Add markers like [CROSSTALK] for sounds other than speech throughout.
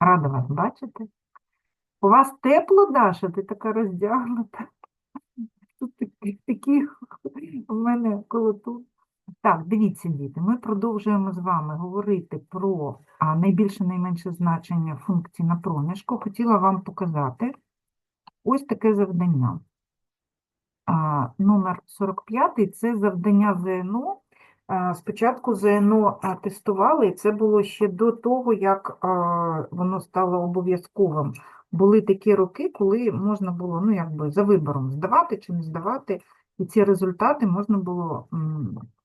Рада вас бачити. У вас тепло, Даша? Ти така роздягнута. Тут такі, такі у мене коло тут. Так, дивіться, діти, ми продовжуємо з вами говорити про найбільше найменше значення функцій на проміжку. Хотіла вам показати ось таке завдання. А, номер 45 це завдання ЗНО. Спочатку ЗНО тестували, і це було ще до того, як воно стало обов'язковим. Були такі роки, коли можна було, ну, якби за вибором здавати чи не здавати, і ці результати можна було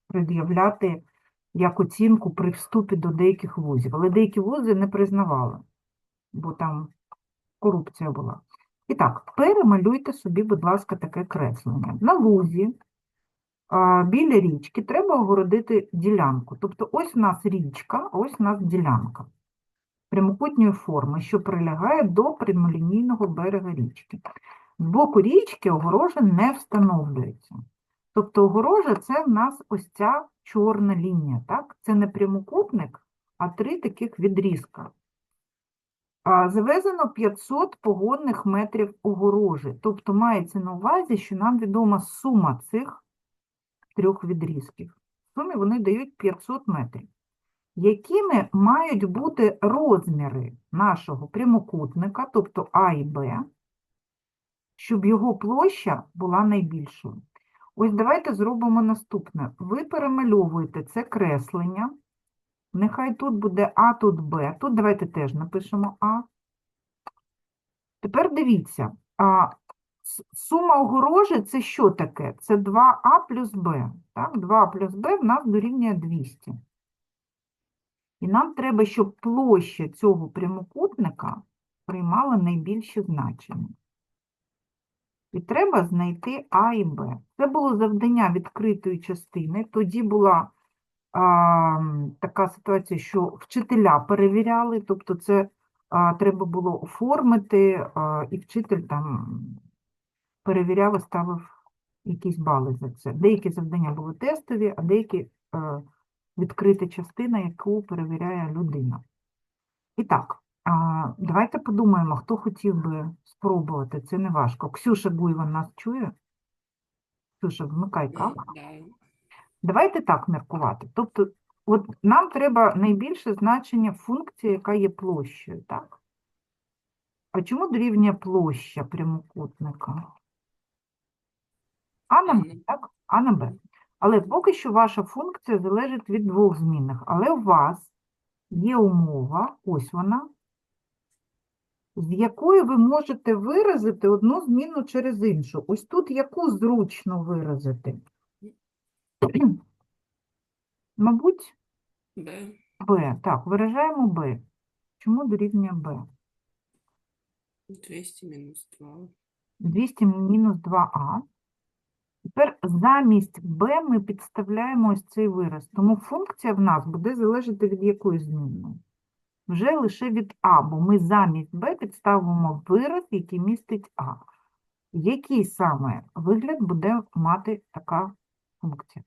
пред'являти як оцінку при вступі до деяких вузів. Але деякі вузи не признавали, бо там корупція була. І так, перемалюйте собі, будь ласка, таке креслення. На лузі а, біля річки треба огородити ділянку. Тобто ось у нас річка, ось у нас ділянка прямокутньої форми, що прилягає до прямолінійного берега річки. З боку річки огорожа не встановлюється. Тобто огорожа – це в нас ось ця чорна лінія, так? Це не прямокутник, а три таких відрізка. Завезено 500 погонних метрів огорожі. Тобто мається на увазі, що нам відома сума цих трьох відрізків. В сумі вони дають 500 метрів. Якими мають бути розміри нашого прямокутника, тобто А і Б, щоб його площа була найбільшою? Ось давайте зробимо наступне. Ви перемальовуєте це креслення. Нехай тут буде А, тут Б. Тут давайте теж напишемо А. Тепер дивіться, а сума огорожі це що таке? Це 2А плюс Б. Так? 2А плюс Б в нас дорівнює 200. І нам треба, щоб площа цього прямокутника приймала найбільше значення. І треба знайти А і Б. Це було завдання відкритої частини. Тоді була а, така ситуація, що вчителя перевіряли, тобто це а, треба було оформити, а, і вчитель там перевіряв і ставив якісь бали за це. Деякі завдання були тестові, а деякі е, відкрита частина, яку перевіряє людина. І так, а, давайте подумаємо, хто хотів би спробувати. Це не важко. Ксюша Гуєва нас чує? Ксюша, вмикай камеру. Давайте так міркувати. Тобто, от нам треба найбільше значення функції, яка є площею, так? А чому дорівнює площа прямокутника? А на Б, так? А на Б. Але поки що ваша функція залежить від двох змінних. Але у вас є умова, ось вона, з якої ви можете виразити одну зміну через іншу. Ось тут яку зручно виразити? [CLEARS THROAT] Мабуть, Б. Б. Так, виражаємо Б. Чому дорівнює Б? 200 минус 2. 200 мінус 2а. Тепер замість b ми підставляємо ось цей вираз. Тому функція в нас буде залежати від якої змінної? Вже лише від а, бо ми замість b підставимо вираз, який містить а. Який саме вигляд буде мати така функція?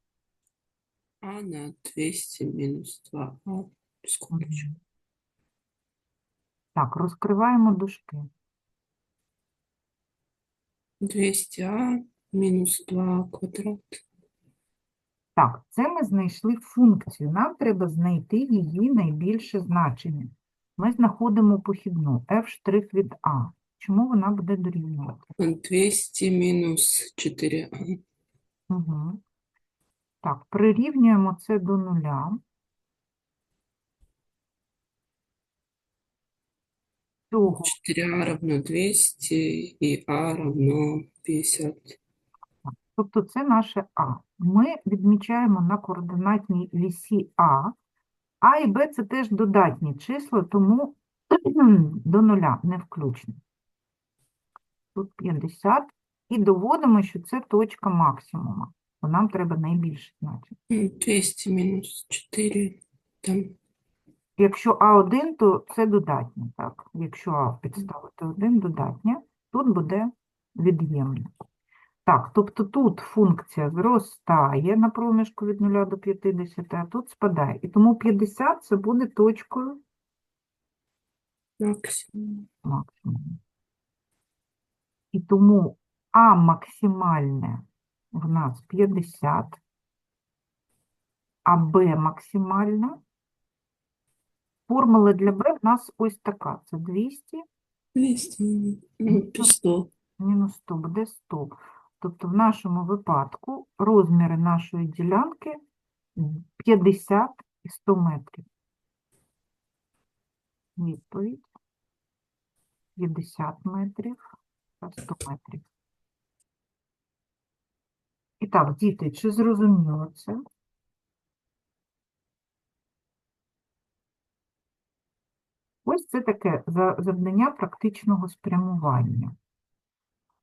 А на 200 минус 2. А. Так, розкриваємо дужки. 200а минус 2 квадрат. Так, це ми знайшли функцію. Нам треба знайти її найбільше значення. Ми знаходимо похідну f' від а. Чому вона буде дорівнювати? 200 минус 4а. Угу. Так, прирівнюємо це до нуля. Цього 4а равно 200 и а равно 50. Тобто це наше А. Ми відмічаємо на координатній вісі А. А і Б це теж додатні числа, тому [CLEARS THROAT] до нуля не включно. Тут 50. І доводимо, що це точка максимума. Бо нам треба найбільше значення. 200 минус 4. Там Якщо А1, то це додатнє, так? Якщо А підставити 1, додатнє, тут буде від'ємне. Так, тобто тут функція зростає на проміжку від 0 до 50, а тут спадає. І тому 50 це буде точкою максимум. максимум. І тому А максимальне в нас 50, а Б максимальне. Формула для Б в нас ось така. Це 200 200, ну, 100. мінус 100 буде 100. Тобто в нашому випадку розміри нашої ділянки 50 і 100 метрів. Відповідь 50 метрів та 100 метрів. І так, діти, чи зрозуміло це? Ось це таке завдання практичного спрямування.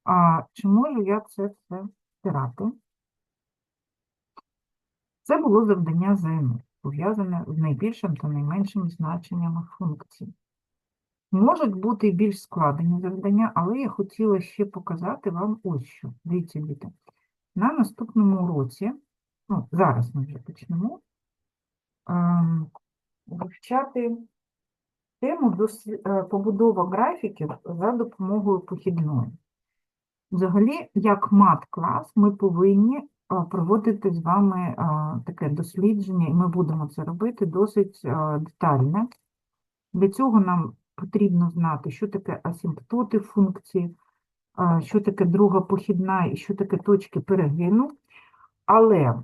А чи можу я це все стирати? Це було завдання ЗНО, пов'язане з найбільшим та найменшим значеннями функцій. Можуть бути і більш складені завдання, але я хотіла ще показати вам ось що. Дивіться, діти. На наступному уроці, ну, зараз ми вже почнемо, ем, вивчати тему е, побудова графіків за допомогою похідної. Взагалі, як мат-клас, ми повинні е, проводити з вами е, таке дослідження, і ми будемо це робити досить е, детально. Для цього нам потрібно знати, що таке асимптоти функції, що таке друга похідна і що таке точки перегину. Але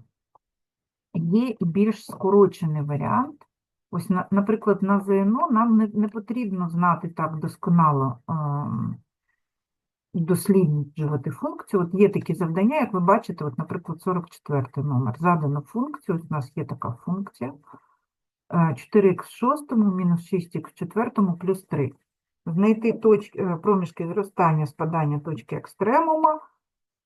є і більш скорочений варіант. Ось, наприклад, на ЗНО нам не, не потрібно знати так досконало ем, досліджувати функцію. От є такі завдання, як ви бачите, от, наприклад, 44 номер. Задано функцію, от у нас є така функція. е, 4х в шостому мінус 6х в четвертому плюс 3. Знайти точки, е, проміжки зростання, спадання точки екстремума,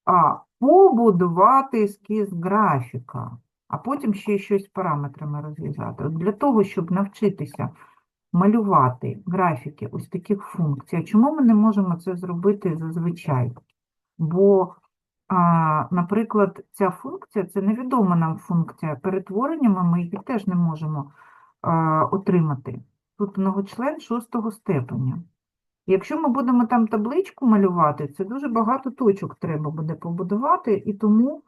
а побудувати ескіз графіка, а потім ще щось з параметрами розв'язати. Для того, щоб навчитися малювати графіки ось таких функцій. А чому ми не можемо це зробити зазвичай? Бо, наприклад, ця функція це невідома нам функція перетвореннями, ми її теж не можемо отримати. Тут многочлен шостого степеня. Якщо ми будемо там табличку малювати, це дуже багато точок треба буде побудувати, і тому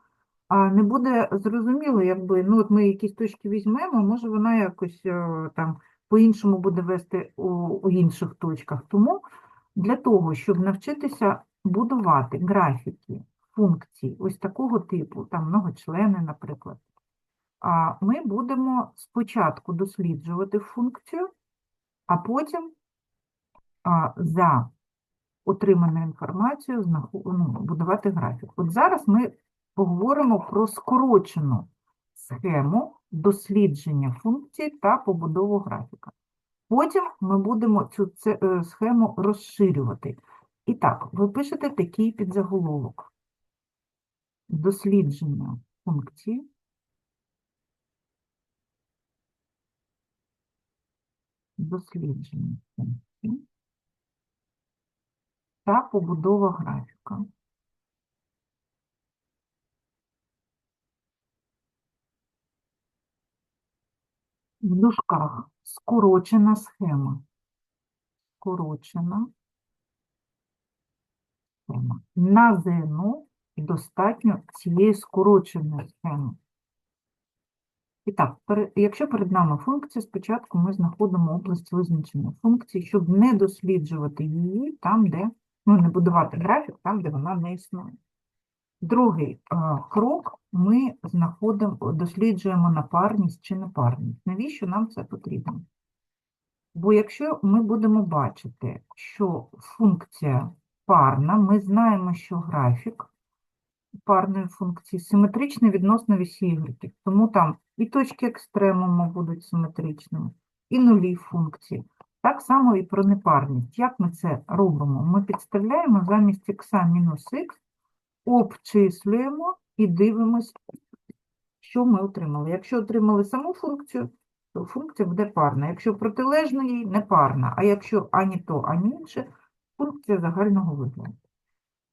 не буде зрозуміло, якби, ну от ми якісь точки візьмемо, може вона якось е, там по-іншому буде вести у, у інших точках. Тому для того, щоб навчитися будувати графіки функцій ось такого типу, там многочлени, наприклад, ми будемо спочатку досліджувати функцію, а потім за отриману інформацію ну, будувати графік. От зараз ми поговоримо про скорочену схему дослідження функцій та побудову графіка. Потім ми будемо цю е, схему розширювати. І так, ви пишете такий підзаголовок. Дослідження функції. Дослідження функції та побудова графіка. В дужках скорочена схема. Скорочена схема. На ЗНО достатньо цієї скороченої схеми. І так, якщо перед нами функція, спочатку ми знаходимо область визначення функції, щоб не досліджувати її там, де, ну, не будувати графік там, де вона не існує. Другий е, крок ми знаходимо, досліджуємо напарність чи непарність. Навіщо нам це потрібно? Бо якщо ми будемо бачити, що функція парна, ми знаємо, що графік парної функції симетричний відносно вісі ігреків. Тому там і точки екстремуму будуть симетричними, і нулі функції. Так само і про непарність. Як ми це робимо? Ми підставляємо замість х мінус х, обчислюємо і дивимось, що ми отримали. Якщо отримали саму функцію, то функція буде парна. Якщо протилежна їй, непарна. А якщо ані то, ані інше, функція загального вигляду.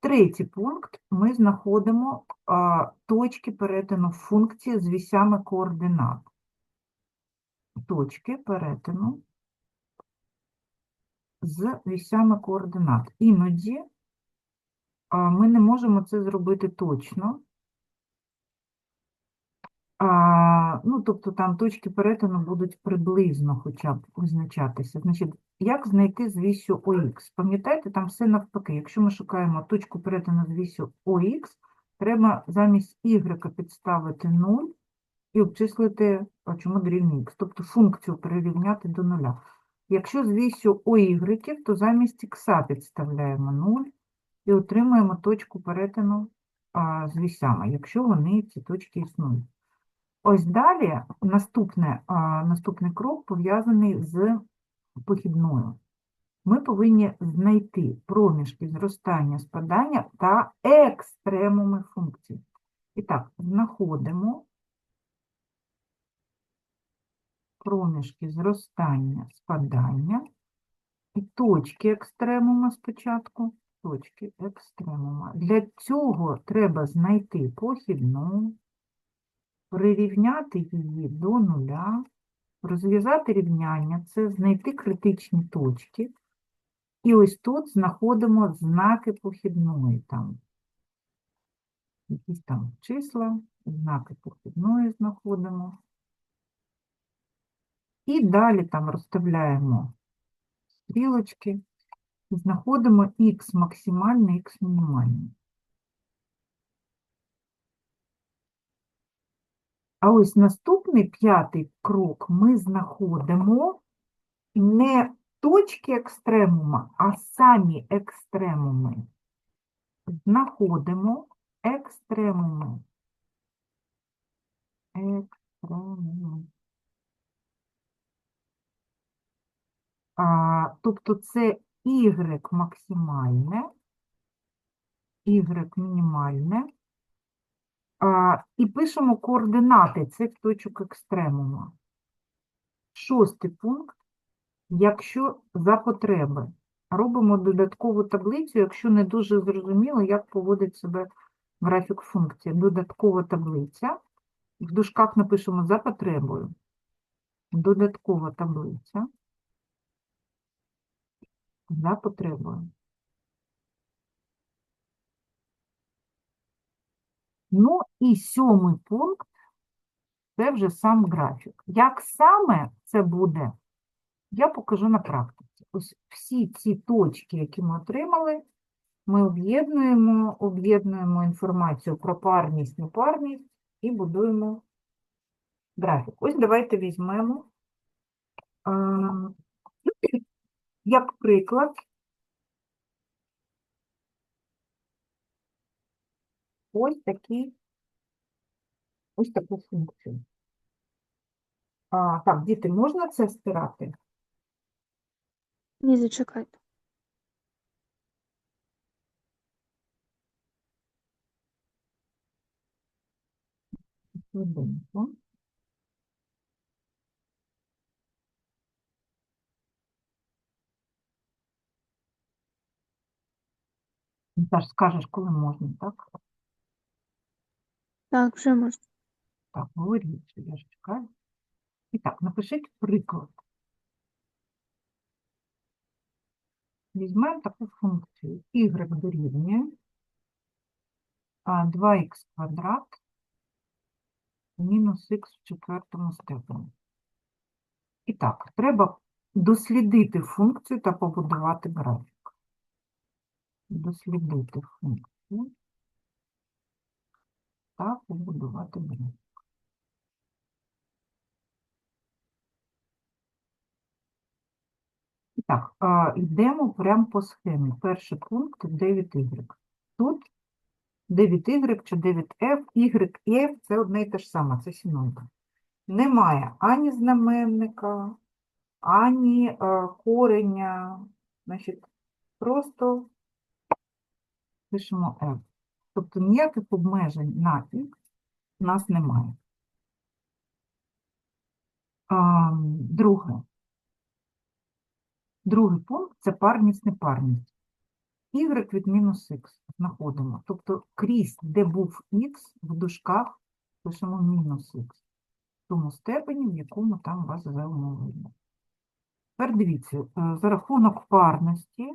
Третій пункт ми знаходимо а, точки перетину функції з вісями координат. Точки перетину з вісями координат. Іноді а, ми не можемо це зробити точно. А, ну, тобто там точки перетину будуть приблизно хоча б визначатися. Значить, як знайти з вісю ОХ? Пам'ятаєте, там все навпаки. Якщо ми шукаємо точку перетину з вісю ОХ, треба замість y підставити 0 і обчислити, а чому дорівнює х, тобто функцію перерівняти до нуля. Якщо з вісю OY, то замість х підставляємо 0 і отримуємо точку перетину а, з вісями, якщо вони ці точки існують. Ось далі наступне, наступний крок пов'язаний з похідною. Ми повинні знайти проміжки зростання, спадання та екстремуми функцій. І так, знаходимо проміжки зростання, спадання і точки екстремума спочатку. Точки екстремума. Для цього треба знайти похідну, прирівняти її до нуля, розв'язати рівняння, це знайти критичні точки. І ось тут знаходимо знаки похідної там. Якісь там числа, знаки похідної знаходимо. І далі там розставляємо стрілочки знаходимо х максимальне, х мінімальне. А ось наступний п'ятий крок ми знаходимо не точки екстремума, а самі екстремуми. Знаходимо екстремуми. Екстремуми. А, тобто це y максимальне, y мінімальне. І пишемо координати цих точок екстремума. Шостий пункт. Якщо за потреби робимо додаткову таблицю, якщо не дуже зрозуміло, як поводить себе графік функції. Додаткова таблиця. В дужках напишемо за потребою. Додаткова таблиця. За потребою. Ну і сьомий пункт це вже сам графік. Як саме це буде, я покажу на практиці. Ось всі ці точки, які ми отримали, ми об'єднуємо, об'єднуємо інформацію про парність, непарність і будуємо графік. Ось давайте візьмемо, а, як приклад, ось такий, ось таку функцію. А, так, діти, можна це стирати? Ні, зачекайте. Саш, скажеш, коли можна, так? Так, вже можна. Так, говоріть, я ж чекаю. І так, напишіть приклад. Візьмемо таку функцію. y дорівнює 2х квадрат мінус х в четвертому степені. І так, треба дослідити функцію та побудувати графік. Дослідити функцію та побудувати графік. І Так, а, йдемо прямо по схемі. Перший пункт 9y. Тут 9y чи 9f, y і f – це одне і те ж саме, це синонім. Немає ані знаменника, ані е, кореня. Значить, просто пишемо f. Тобто ніяких обмежень на x у нас немає. А, друге. Другий пункт це парність, непарність. Y від мінус х знаходимо. Тобто крізь, де був х, в дужках пишемо мінус х. В тому степені, в якому там вас за умовою. Тепер дивіться, е, за рахунок парності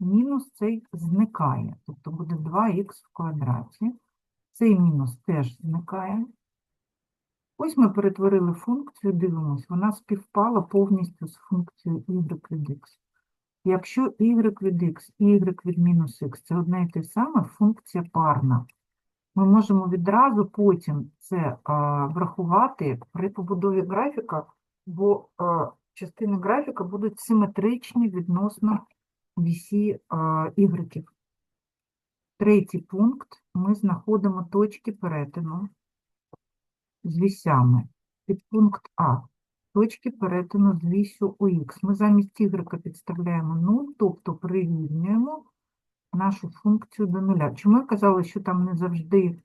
мінус цей зникає. Тобто буде 2х в квадраті. Цей мінус теж зникає. Ось ми перетворили функцію, дивимось, вона співпала повністю з функцією y від x. Якщо y від x і y від мінус x це одне і те саме, функція парна. Ми можемо відразу потім це а, врахувати при побудові графіка, бо а, частини графіка будуть симетричні відносно вісі y. Третій пункт. Ми знаходимо точки перетину з вісями. Підпункт А. Точки перетину з вісю ОХ. Ми замість y підставляємо 0, тобто прирівнюємо нашу функцію до нуля. Чому я казала, що там не завжди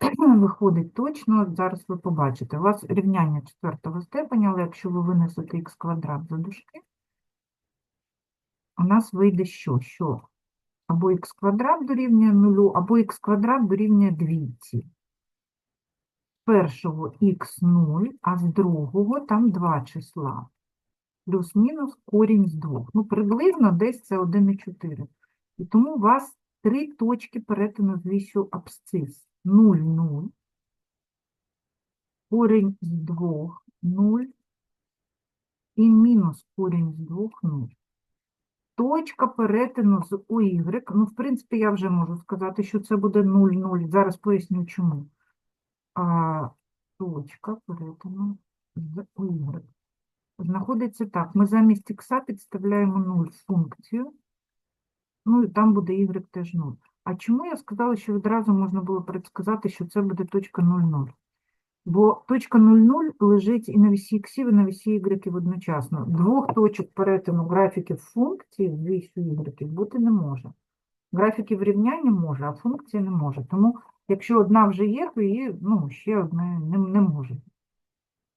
[CLEARS THROAT] виходить точно? Зараз ви побачите. У вас рівняння четвертого степеня, але якщо ви винесете х квадрат за дужки, у нас вийде що? Що або х квадрат дорівнює нулю, або х квадрат дорівнює двійці. Першого х 0, а з другого там два числа. Плюс-мінус корінь з двох. Ну, приблизно десь це 1,4. І тому у вас три точки перетину з вісю абсцис. 0, 0, корінь з двох 0 і мінус корінь з двох 0. Точка перетину з УY, ну, в принципі, я вже можу сказати, що це буде 0, 0. Зараз поясню, чому. А, точка перетину з УY. Знаходиться так, ми замість х підставляємо 0 в функцію, ну і там буде y теж 0. А чому я сказала, що відразу можна було предсказати, що це буде точка 0,0? Бо точка 0,0 лежить і на вісі іксів, і на вісі ігреків одночасно. Двох точок перетину графіків функції з вісю ігреків бути не може. Графіків рівняння може, а функції не може. Тому, якщо одна вже є, то її ну, ще одне не, не може.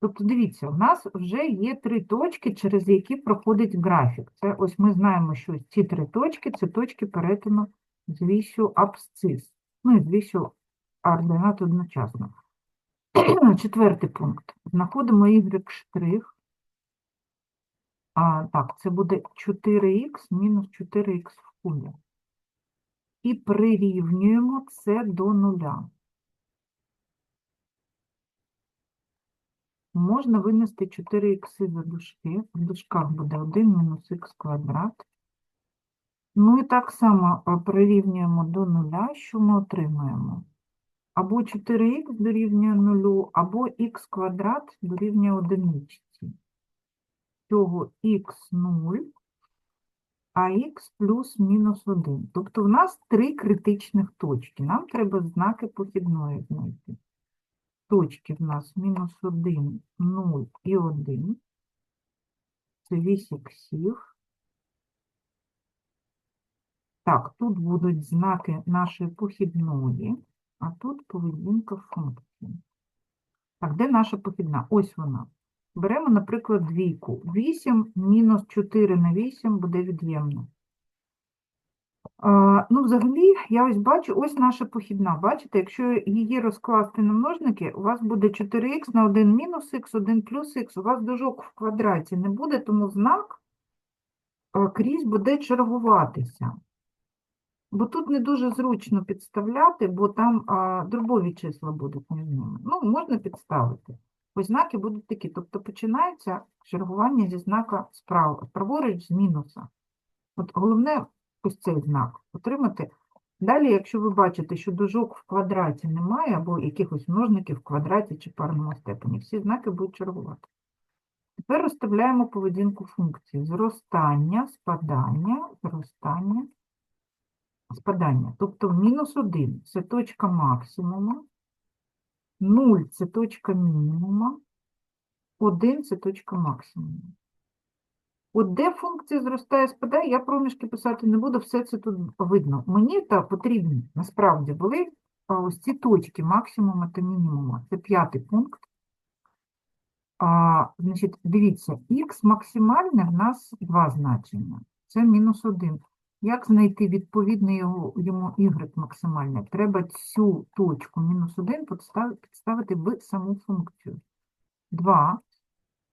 Тобто, дивіться, у нас вже є три точки, через які проходить графік. Це ось ми знаємо, що ці три точки це точки перетину з вісю абсцис. Ну і з вісю ординат одночасно. [CLEARS THROAT] Четвертий пункт. Знаходимо y штрих. А, так, це буде 4х мінус 4х в кубі. І прирівнюємо це до нуля. Можна винести 4х за дужки. В дужках буде 1 мінус х квадрат. Ну і так само прирівнюємо до нуля, що ми отримаємо. Або 4х дорівнює нулю, або х квадрат дорівнює одиничці. Цього х 0, а х плюс мінус 1. Тобто в нас три критичних точки. Нам треба знаки похідної знайти. Точки в нас мінус 1, 0 і 1. Це вісь іксів. Так, тут будуть знаки нашої похідної, а тут поведінка функції. Так, де наша похідна? Ось вона. Беремо, наприклад, двійку. 8 мінус 4 на 8 буде від'ємно. Ну, взагалі, я ось бачу, ось наша похідна. Бачите, якщо її розкласти на множники, у вас буде 4х на 1 мінус х, 1 плюс х. У вас дужок в квадраті не буде, тому знак крізь буде чергуватися. Бо тут не дуже зручно підставляти, бо там а, дробові числа будуть між ними. Ну, можна підставити. Ось знаки будуть такі. Тобто починається чергування зі знака справа, праворуч з мінуса. От головне ось цей знак отримати. Далі, якщо ви бачите, що дужок в квадраті немає, або якихось множників в квадраті чи парному степені, всі знаки будуть чергувати. Тепер розставляємо поведінку функції. Зростання, спадання, зростання, спадання. Тобто мінус 1 – це точка максимуму, 0 – це точка мінімума, 1 – це точка максимуму. От де функція зростає, спадає, я проміжки писати не буду, все це тут видно. Мені та потрібні, насправді, були ось ці точки максимума та мінімума. Це п'ятий пункт. А, значить, дивіться, х максимальне в нас два значення. Це мінус 1. Як знайти відповідне його, йому y максимальне? Треба цю точку мінус 1 підставити, підставити в саму функцію. 2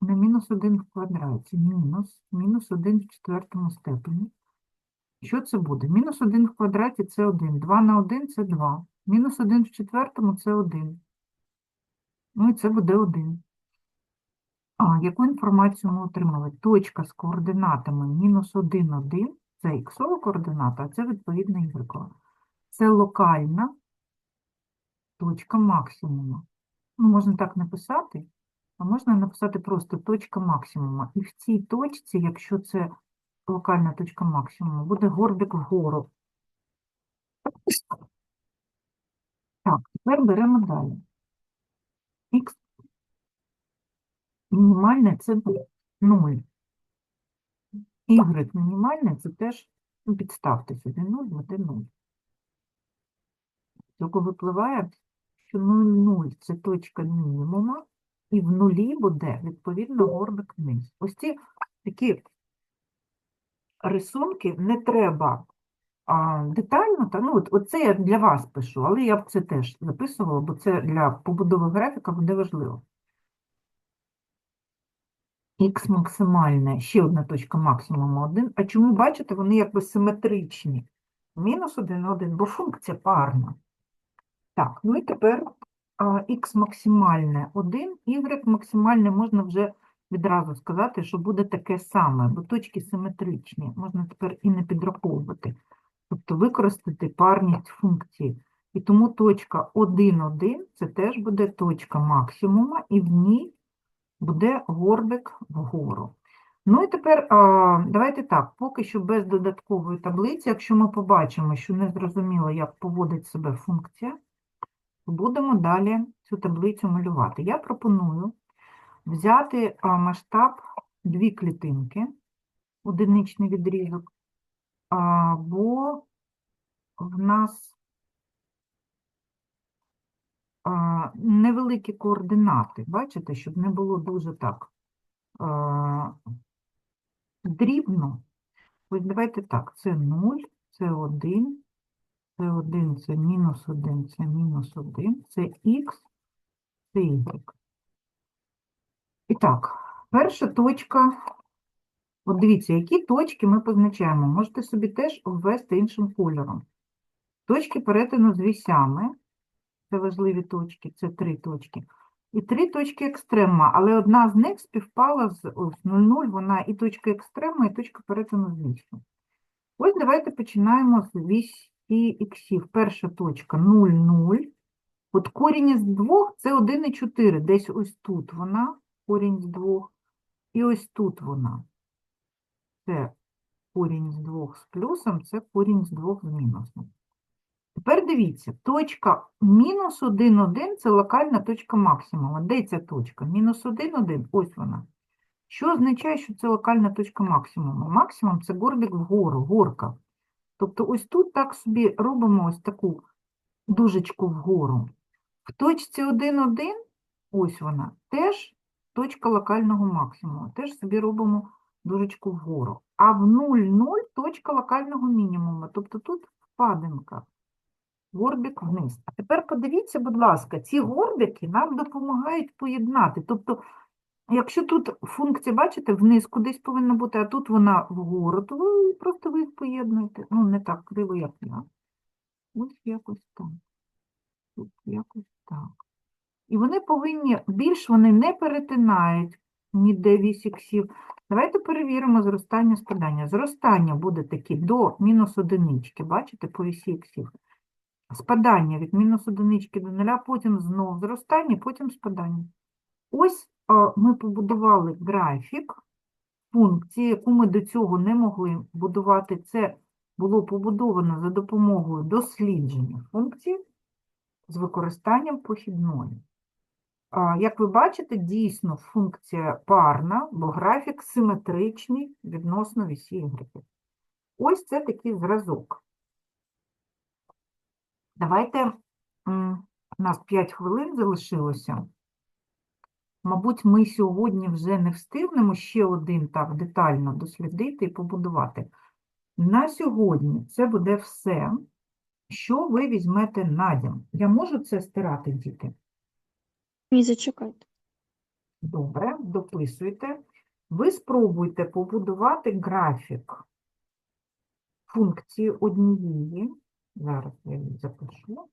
на мінус 1 в квадраті мінус мінус 1 в четвертому степені. Що це буде? Мінус 1 в квадраті це 1. 2 на 1 це 2. Мінус 1 в четвертому це 1. Ну і це буде 1. А, яку інформацію ми отримали? Точка з координатами мінус 1, 1 – це іксова координата, а це відповідно ігрекова. Це локальна точка максимуму. Ну, можна так написати, а можна написати просто точка максимума. І в цій точці, якщо це локальна точка максимуму, буде горбик вгору. Так, тепер беремо далі. Х мінімальне це буде 0. Y мінімальне це теж, ну, підставте сюди 0, буде 0. З Цього випливає, що 0,0 це точка мінімума, і в нулі буде, відповідно, горбик вниз. Ось ці такі рисунки не треба а, детально, та, ну, от, оце я для вас пишу, але я б це теж записувала, бо це для побудови графіка буде важливо. Х максимальне, ще одна точка максимуму 1. А чому, бачите, вони якби симетричні? Мінус 1, 1, бо функція парна. Так, ну і тепер х максимальне 1, y максимальне можна вже відразу сказати, що буде таке саме, бо точки симетричні. Можна тепер і не підраховувати. Тобто використати парність функції. І тому точка 1, 1 це теж буде точка максимума, і в ній буде горбик вгору. Ну і тепер давайте так, поки що без додаткової таблиці, якщо ми побачимо, що не зрозуміло, як поводить себе функція, будемо далі цю таблицю малювати. Я пропоную взяти масштаб дві клітинки, одиничний відрізок, бо в нас невеликі координати, бачите, щоб не було дуже так дрібно. Ось давайте так, це 0, це 1, це 1, це мінус 1, це мінус 1, це х, це y. І так, перша точка. От дивіться, які точки ми позначаємо. Можете собі теж ввести іншим кольором. Точки перетину з вісями. Це важливі точки, це три точки. І три точки екстрема, але одна з них співпала з ось 0,0, вона і точка екстрема, і точка перетину з вісю. Ось давайте починаємо з вісі іксів. Перша точка 0,0. От корінь із двох це 1,4. Десь ось тут вона, корінь з двох, і ось тут вона. Це корінь з двох з плюсом, це корінь з двох з мінусом. Тепер дивіться, точка мінус 1, 1 – це локальна точка максимуму. Де ця точка? Мінус 1, 1, ось вона. Що означає, що це локальна точка максимуму? Максимум – це горбик вгору, горка. Тобто ось тут так собі робимо ось таку дужечку вгору. В точці 1, 1, ось вона, теж точка локального максимуму. Теж собі робимо дужечку вгору. А в 0, 0 точка локального мінімуму. Тобто тут впадинка. Горбик вниз. А тепер подивіться, будь ласка, ці горбики нам допомагають поєднати. Тобто, якщо тут функція, бачите, вниз кудись повинна бути, а тут вона вгору, то ви просто ви їх поєднуєте. Ну, не так криво, як я. Ось якось так. Тут якось так. І вони повинні, більш вони не перетинають ніде вісь іксів. Давайте перевіримо зростання спадання. Зростання буде таке до мінус одинички, бачите, по вісі іксів. Спадання від мінус одинички до нуля, потім знов зростання, потім спадання. Ось ми побудували графік функції, яку ми до цього не могли будувати. Це було побудовано за допомогою дослідження функції з використанням похідної. Як ви бачите, дійсно функція парна, бо графік симетричний відносно вісі Y. Ось це такий зразок. Давайте, у нас 5 хвилин залишилося. Мабуть, ми сьогодні вже не встигнемо ще один так детально дослідити і побудувати. На сьогодні це буде все, що ви візьмете на дім. Я можу це стирати, діти? Ні, зачекайте. Добре, дописуйте. Ви спробуйте побудувати графік функції однієї. Зараз я її запишу.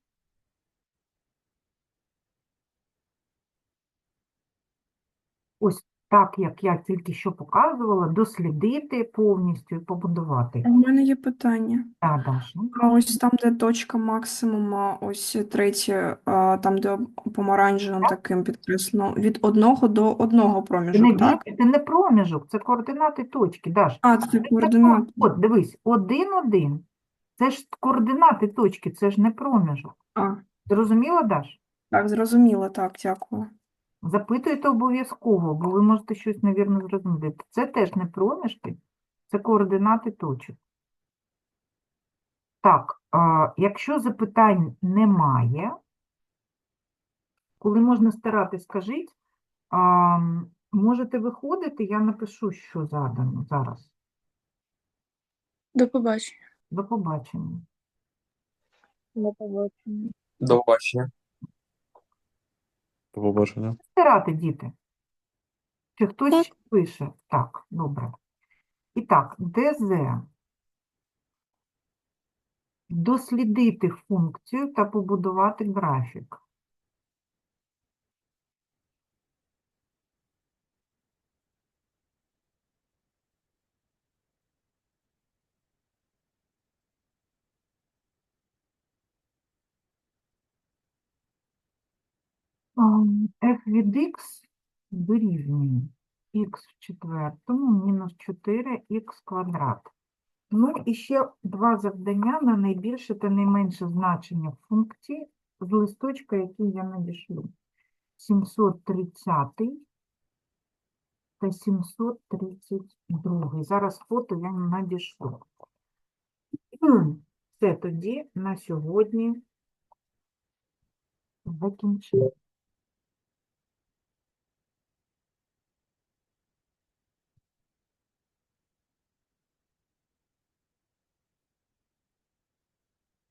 Ось так, як я тільки що показувала, дослідити повністю і побудувати. У мене є питання. Так, Даша. А ось там, де точка максимума, ось третє, а, там, де помаранчевим таким підкреслено, від одного до одного Це не проміжок, так? це не проміжок, це координати точки, Даш. А, це Це координати. От, дивись, один-один. Це ж координати точки, це ж не проміжок. А, Зрозуміла, Даш? так, зрозуміло, так, дякую. Запитуйте обов'язково, бо ви можете щось невірно зрозуміти. Це теж не проміжки, це координати точок. Так, а, якщо запитань немає, коли можна старати, скажіть, а, можете виходити, я напишу, що задано зараз. До побачення. До побачення. До побачення. До побачення. До побачення. Стирати, діти. Чи хтось Так. ще пише? Так, добре. І так, ДЗ. Дослідити функцію та побудувати графік. F від x дорівнює x в четвертому мінус 4x квадрат. Ну і ще два завдання на найбільше та найменше значення функції з листочка, який я надішлю. 730 та 732. Зараз фото я надішлю. Це тоді на сьогодні закінчимо.